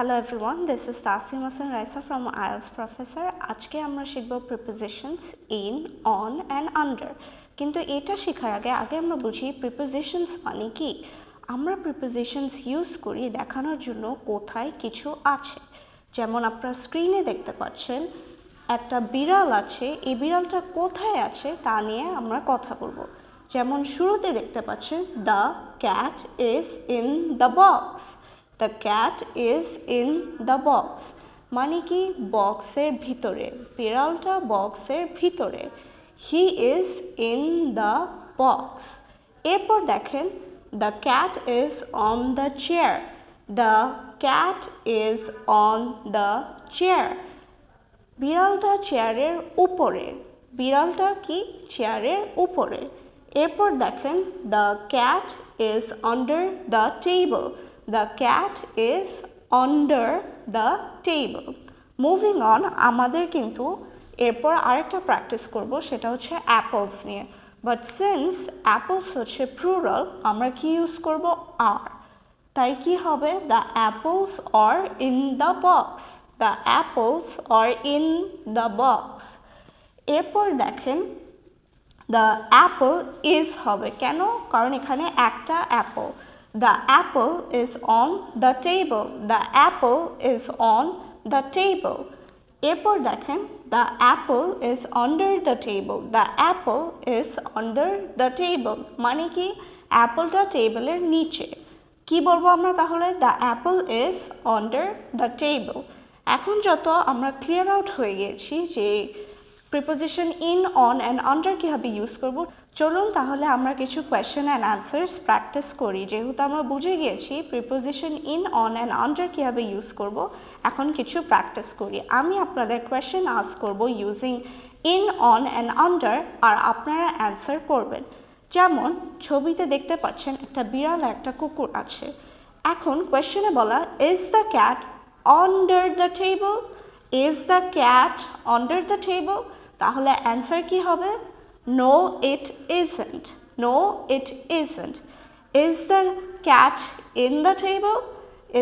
Hello everyone this is Tasim Hasan Raisa from IELTS professor আজকে আমরা শিখব prepositions in on and under কিন্তু এটা শেখার আগে আগে আমরা বুঝি প্রিপোজিশনস মানে কি? আমরা প্রিপোজিশনস ইউজ করি দেখানোর জন্য কোথায় কিছু আছে। যেমন আপনারা স্ক্রিনে দেখতে পাচ্ছেন, একটা বিড়াল আছে। এই বিড়ালটা কোথায় আছে তা নিয়ে আমরা কথা বলব। যেমন শুরুতে দেখতে পাচ্ছেন the cat is in the box the cat is in the box মানে কি বক্সের ভিতরে, বিড়ালটা বক্সের ভিতরে। He is in the box এরপর দেখেন the cat is on the chair the cat is on the chair বিড়ালটা চেয়ারের উপরে। বিড়ালটা কি? চেয়ারের উপরে। এরপর দেখেন the cat is under the table the cat is under the table moving on আমাদের কিন্তু এরপর আরেকটা প্র্যাকটিস করব, সেটা হচ্ছে অ্যাপলস নিয়ে। বাট সিন্স অ্যাপলস হচ্ছে প্লুরাল আমরা কি ইউজ করব? আর তাই কি হবে? The apples are in the box the apples are in the box এরপর দেখেন দ্য অ্যাপল ইজ হবে। কেন? কারণ এখানে একটা apple the apple is on the table the apple is on the table এরপর দেখেন the apple is under the table the apple is under the table মানে কি? অ্যাপলটা টেবিলের নিচে। কি বলব আমরা তাহলে? The apple is under the table এখন যত আমরা ক্লিয়ার আউট হয়ে গেছি যে preposition in on and under কীভাবে ইউজ করব? চলুন তাহলে আমরা কিছু কোয়েশ্চেন অ্যান্ড অ্যান্সার্স প্র্যাকটিস করি। যেহেতু আমরা বুঝে গিয়েছি preposition in on and under কীভাবে ইউজ করব, এখন কিছু প্র্যাকটিস করি। আমি আপনাদের কোয়েশ্চেন আস করব using in on and under আর আপনারা অ্যান্সার করবেন। যেমন, ছবিতে দেখতে পাচ্ছেন একটা বিড়াল একটা কুকুর আছে। এখন কোয়েশ্চেনে বলা is the cat under the table is the cat under the table তাহলে অ্যান্সার কি হবে? No it isn't no it isn't is the cat in the table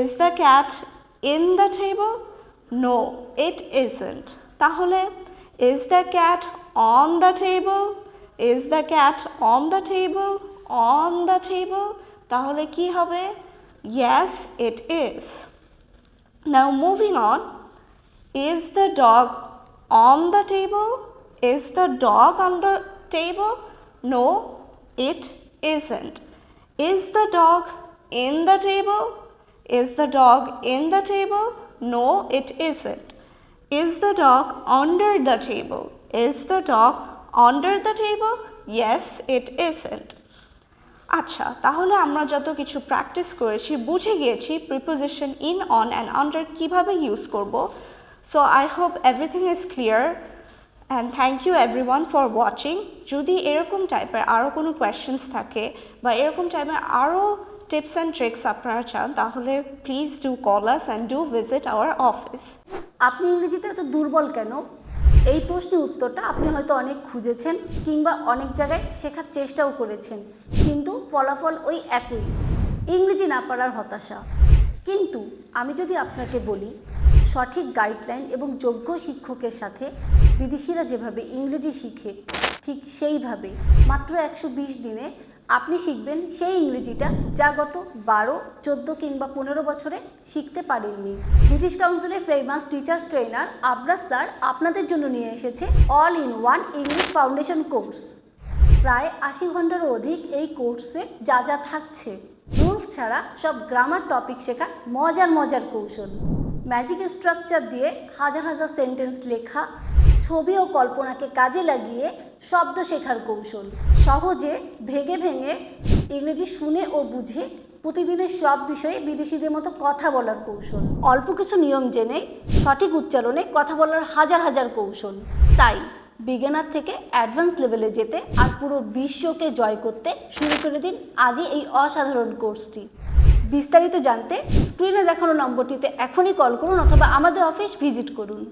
is the cat in the table no it isn't তাহলে is the cat on the table is the cat on the table on the table তাহলে কি হবে? Yes it is now moving on Is the dog on the table? Is the dog on the table? No, it isn't. Is the dog in the table? Is the dog in the table? No, it isn't. Is the dog under the table? Is the dog under the table? Yes, it isn't. আচ্ছা তাহলে আমরা যত কিছু practice করেছি বুঝে গিয়েছি preposition in on and under কীভাবে use করব so I hope everything is clear and thank you everyone for watching যদি এরকম টাইপের আরও কোনো কোয়েশ্চেন্স থাকে, বা এরকম টাইপের আরও টিপস অ্যান্ড ট্রিক্স আপনারা চান, তাহলে please do call us and do visit our office আপনি ইংরেজিতে এত দুর্বল কেন? এই প্রশ্নের উত্তরটা আপনি হয়তো অনেক খুঁজেছেন, কিংবা অনেক জায়গায় শেখার চেষ্টাও করেছেন, কিন্তু ফলাফল ওই একই। ইংরেজি না পারার হতাশা। কিন্তু আমি যদি আপনাকে বলি সঠিক গাইডলাইন এবং যোগ্য শিক্ষকের সাথে বিদেশিরা যেভাবে ইংরেজি শিখে, ঠিক সেইভাবে। মাত্র একশো বিশ দিনে আপনি শিখবেন সেই ইংরেজিটা যা গত বারো, চোদ্দ কিংবা পনেরো বছরে শিখতে পারেননি। ব্রিটিশ কাউন্সিলের famous teachers trainer Abraj sir আপনাদের জন্য নিয়ে এসেছে all in one English foundation course প্রায় আশি ঘন্টারও অধিক এই কোর্সে যা যা থাকছে। রুলস ছাড়া সব গ্রামার টপিক শেখার মজার মজার কৌশল। ম্যাজিক স্ট্রাকচার দিয়ে হাজার হাজার সেন্টেন্স লেখা, ছবি ও কল্পনাকে কাজে লাগিয়ে শব্দ শেখার কৌশল। সহজে ভেঙে ভেঙে ইংরেজি শুনে ও বুঝে প্রতিদিনের সব বিষয়ে বিদেশিদের মতো কথা বলার কৌশল। অল্প কিছু নিয়ম জেনে সঠিক উচ্চারণে কথা বলার হাজার হাজার কৌশল। তাই বিজ্ঞানার থেকে অ্যাডভান্স লেভেলে যেতে আর পুরো বিশ্বকে জয় করতে শুরু করে দিন আজই এই অসাধারণ কোর্সটি বিস্তারিত জানতে স্ক্রিনে দেখানো নম্বরটিতে এখনই কল করুন অথবা আমাদের অফিস ভিজিট করুন।